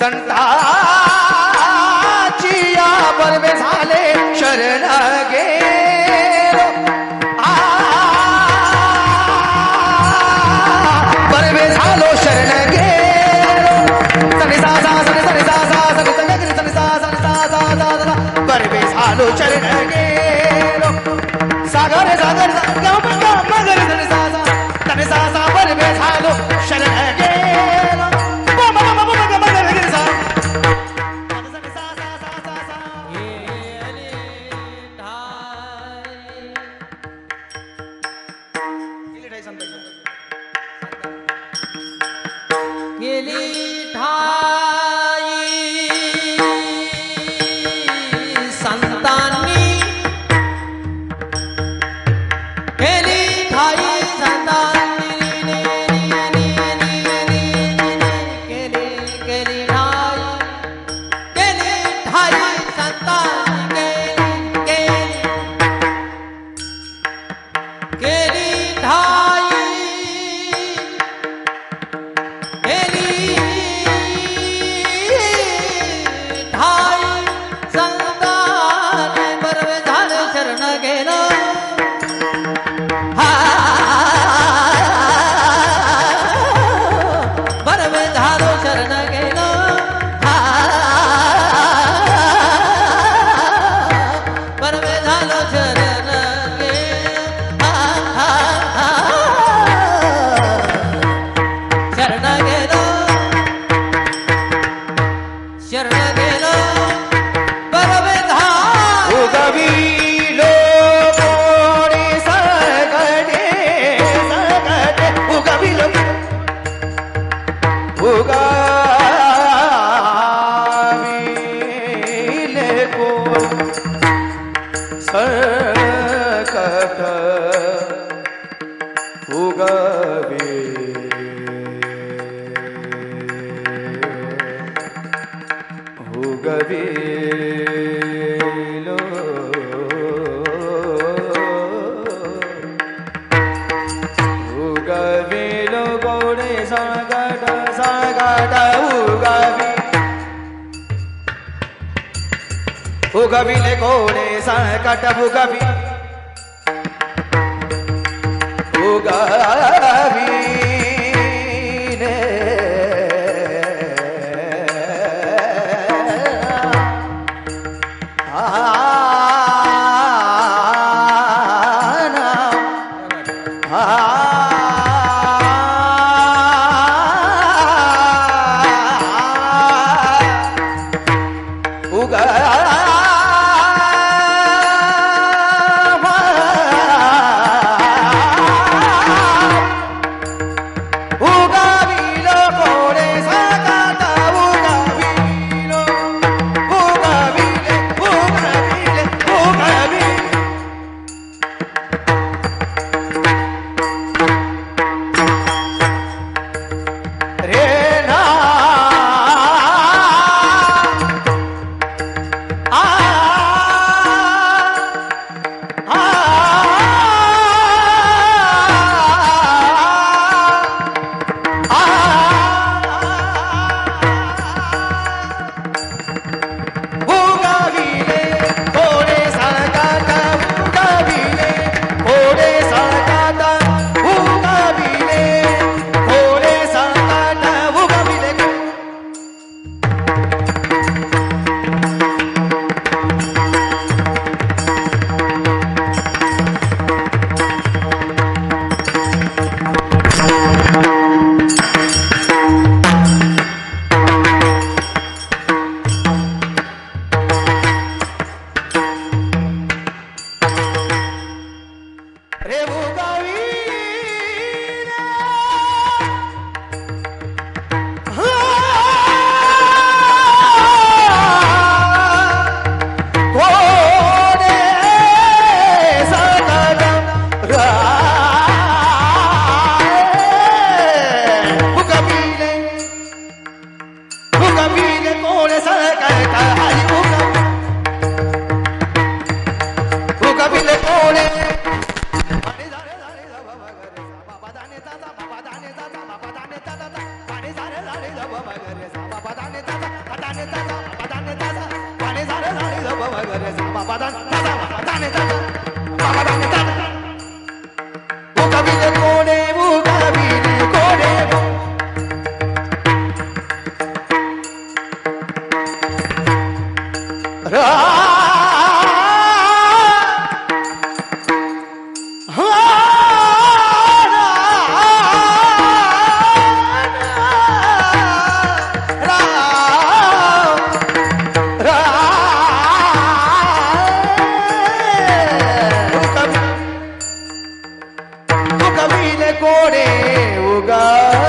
संताची या बलवे झाले शरण गे बलवे झालो शरण गे बरवे झालो शरण गे सागर உகவிலே கோடே சங்கட உகவி உகவினே உகா कोडे उगाविले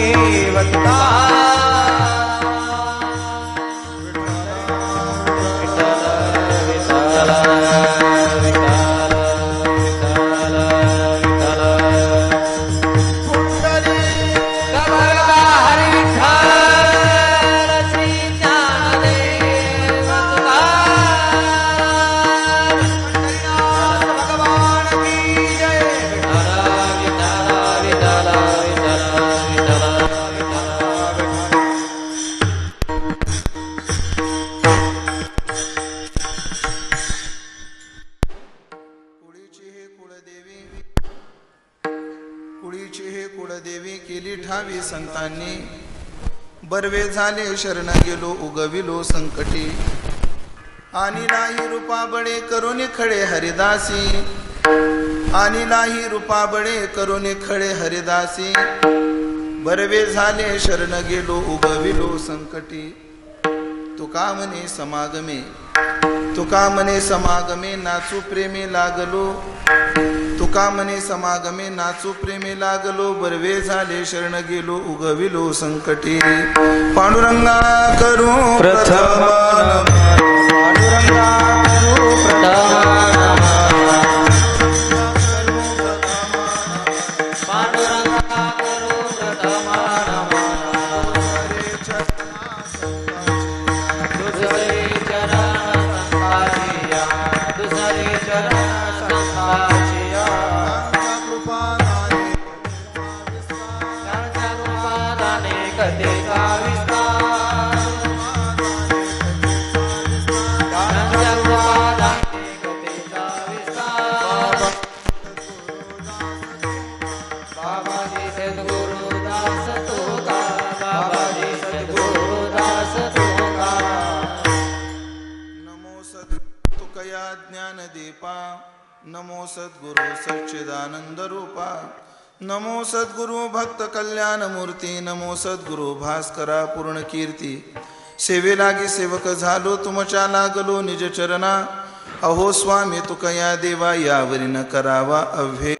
தேவத்தா बरवे झाले शरण गेलो उगविलो संकटी. आणि नाही रूपा बळे करून खळे हरिदासी. आणि नाही रूपा बळे करून खळे हरिदासी. बरवे झाले शरण गेलो उगविलो संकटी. तुका म्हणे समागमे. तुका म्हणे समागमे नाचू प्रेमी लागलो. तुका म्हणे समागमे नाचू प्रेमी लागलो बरवे झाले शरण गेलो उगविलो संकटी. पांडुरंगा करू प्रथम पांडुरंगा करू नमो ज्ञानदीपा। नमो सद्गुरु सच्चिदानंद रूपा। नमो सद्गुरु भक्त कल्याण मूर्ती। नमो सद्गुरु भास्करा पूर्ण कीर्ती। सेवे लागी सेवक झालो तुमच्या लागलो निज चरणा। अहो स्वामी तुकया देवा यावरी न करावा अव्हे।